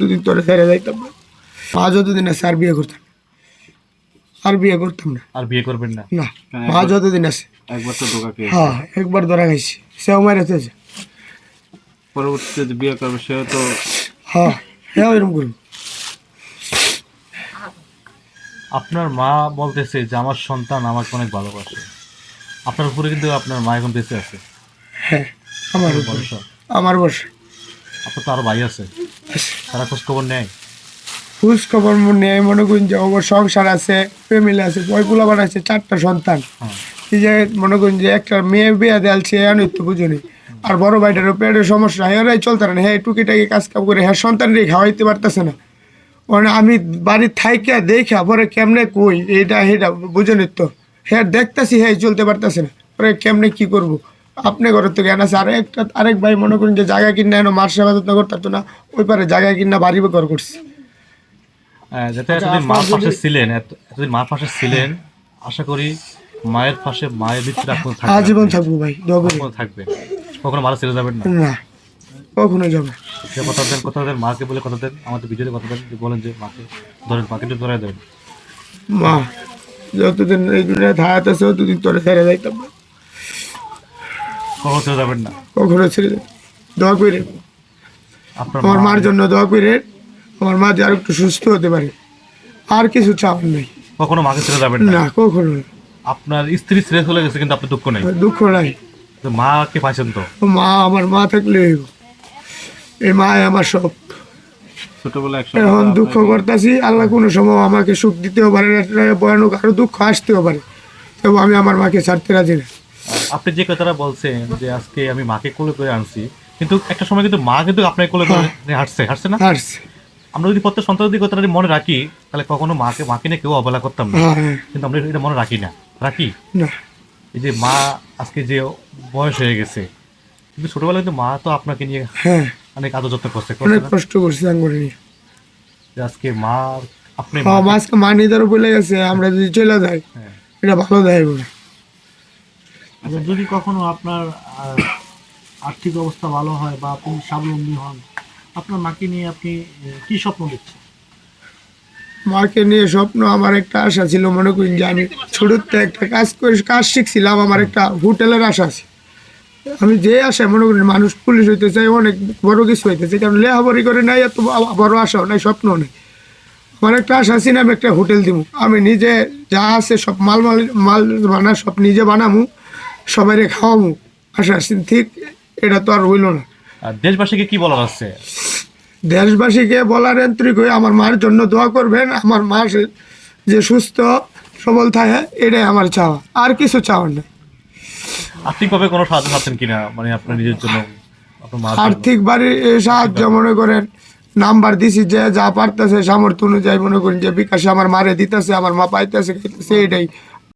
দুদিন তোরে ছেড়ে যাইতাম না। মা যতদিন আছে আর বিয়ে করতাম আর বিয়ে করতাম না। আর বিয়ে করবেন না? না মা যতদিন আছে। একবার তো ধোকা খেয়ে হ্যাঁ একবার ধরা খাইছি। সেও পরবর্তীতে যে বিয়ে করবে সেও তো হ্যাঁ হ্যাঁ এরকম করব। আপনার মা বলতেছে যে আমার সন্তান আমাকে অনেক ভালোবাসে। আপনার উপরে কিন্তু আপনার মা এখন বেঁচে আছে। হ্যাঁ আমার ভরসা আমার বসে আপনার তো আরও ভাই আছে। তারা খোঁজ খবর নেয়। খোঁজ খবর মনে মনে করেন যে আমার সংসার আছে ফ্যামিলি আছে বয়গুলো বানাইছে চারটা সন্তান। হ্যাঁ। এই যে মনে করেন যে একটা মেয়ে বিয়ে দেয়ালছে আনিত তো বুঝুনি আর বড় ভাইটারও পেটের সমস্যা হেরাই চলতে না হ্যাঁ টুকিটাকি কাজ কাম করে হ্যাঁ সন্তানরে খাওয়াইতে পারতেছে না। মানে আমি বাড়ির থাইকে দেখা পরে কেমনে কই এটা সেইটা বুঝুনি তো। হ্যাঁ দেখতেছি হ্যাঁ চলতে পারতেছে না পরে কেমনে কি করব? আপনি ঘরের তো জ্ঞান আছে আর একটা আরেক ভাই মনে করেন যে জায়গা কিনা এনে মার সেবা যত্ন করতে না ওই পারে জায়গা কিনা বাড়ি ঘর করছে। যাতে এতদিন মার পাশে ছিলেন এত- এতদিন মার পাশে ছিলেন আশা করি মায়ের পাশে মায়ের মৃত্যুর আপনার থাকবে আজীবন থাকব ভাই কখনো থাকবে। কখনো মারা ছেড়ে যাবেন না। কখনো যাবে। যে কথা দেন কথা দেন মাকে বলে কথা দেন আমাদের ভিডিওতে কথা দেন বলেন যে মাকে ধরেন মাকে একটু ধরে দেবেন মা যতদিন এই দুনিয়া আছে ততদিন তোরে ছেড়ে যাইতাম না কখনো ছেড়ে যাবেন না। কখনো ছেড়ে যাই দোয়া করে আমার মার জন্য দোয়া করে আমার মা যে আর একটু সুস্থ হতে পারে। আর কিছু চাওয়ার নেই। কখনো মাকে ছেড়ে যাবেন না? কখনো না। আপনার স্ত্রী ছেড়ে চলে গেছে কিন্তু আপনার দুঃখ নেই। দুঃখ নাই। মাকে পাইছেন তো? মা আমার মা থাকলে এই মা আমার সব। এখন দুঃখ করতেছি আল্লাহ কোনো সময় আমাকে সুখ দিতেও পারে না ভয়ানক আরও দুঃখ আসতেও পারে। তবু আমি আমার মাকে ছাড়তে রাজি না। আপনি যে কথাটা বলছেন যে আজকে আমি মাকে কোলে করে আনছি কিন্তু একটা সময় কিন্তু মা কিন্তু আপনার কোলে করে হাঁটছে হাঁটছে না? আসছে আমরা যদি প্রত্যেক সন্তানের দিকে কথাটা মনে রাখি তাহলে কখনো মাকে মাকে নিয়ে কেউ অবহেলা করতাম না। হ্যাঁ হ্যাঁ। কিন্তু আমরা এটা মনে রাখি না। রাখি? এই যে মা আজকে যে বয়স হয়ে গেছে কিন্তু ছোটবেলায় কিন্তু মা তো আপনাকে নিয়ে হ্যাঁ। অনেক আদর যত্ন করছে অনেক কষ্ট করছি আঙ্গুরে নিয়ে। আজকে মা আপনি হ্যাঁ মাছকে মা নিজেরও বলে গেছে আমরা যদি চলে যাই হ্যাঁ। এটা ভালো দেয় বলে। আচ্ছা। যদি কখনো আপনার আর্থিক অবস্থা ভালো হয় বা আপনি স্বাবলম্বী হন আপনার মাকে নিয়ে আপনি কি স্বপ্ন দেখছেন? মাকে নিয়ে স্বপ্ন আমার একটা আশা ছিল মনে করি যে আমি ছোটোতে একটা কাজ করে কাজ শিখছিলাম আমার একটা হোটেলের আশা আছে। আমি যে আশায় মনে করি মানুষ পুলিশ হইতে চাই অনেক বড় কিছু হইতে চাই কারণ লেহাবরি করে নাই এত বড় আশাও নাই স্বপ্নও নেই। আমার একটা আশা আছে না আমি একটা হোটেল দিব আমি নিজে যা আছে সব মাল মাল মাল বানা সব নিজে বানামু। সবাই খাওয়ামু আশা ঠিক এটা তো আর হইল না। দেশবাসীকে কি বলার আছে? দেশবাসীকে বলার আন্তরিক হয়ে আমার মার জন্য দোয়া করবেন আমার মা যে সুস্থ সবল থাকে এটাই আমার চাওয়া আর কিছু চাওয়ার নেই। আর্থিকভাবে কোনো সাহায্য পাচ্ছেন কিনা? মানে আপনার নিজের জন্য? আর্থিক বাড়ির সাহায্য মনে করেন নাম্বার দিছি যে যা পারতেছে সামর্থ্য অনুযায়ী মনে করেন যে বিকাশে আমার মারে দিতেছে আমার মা পাইতেছে খাইতেছে এটাই।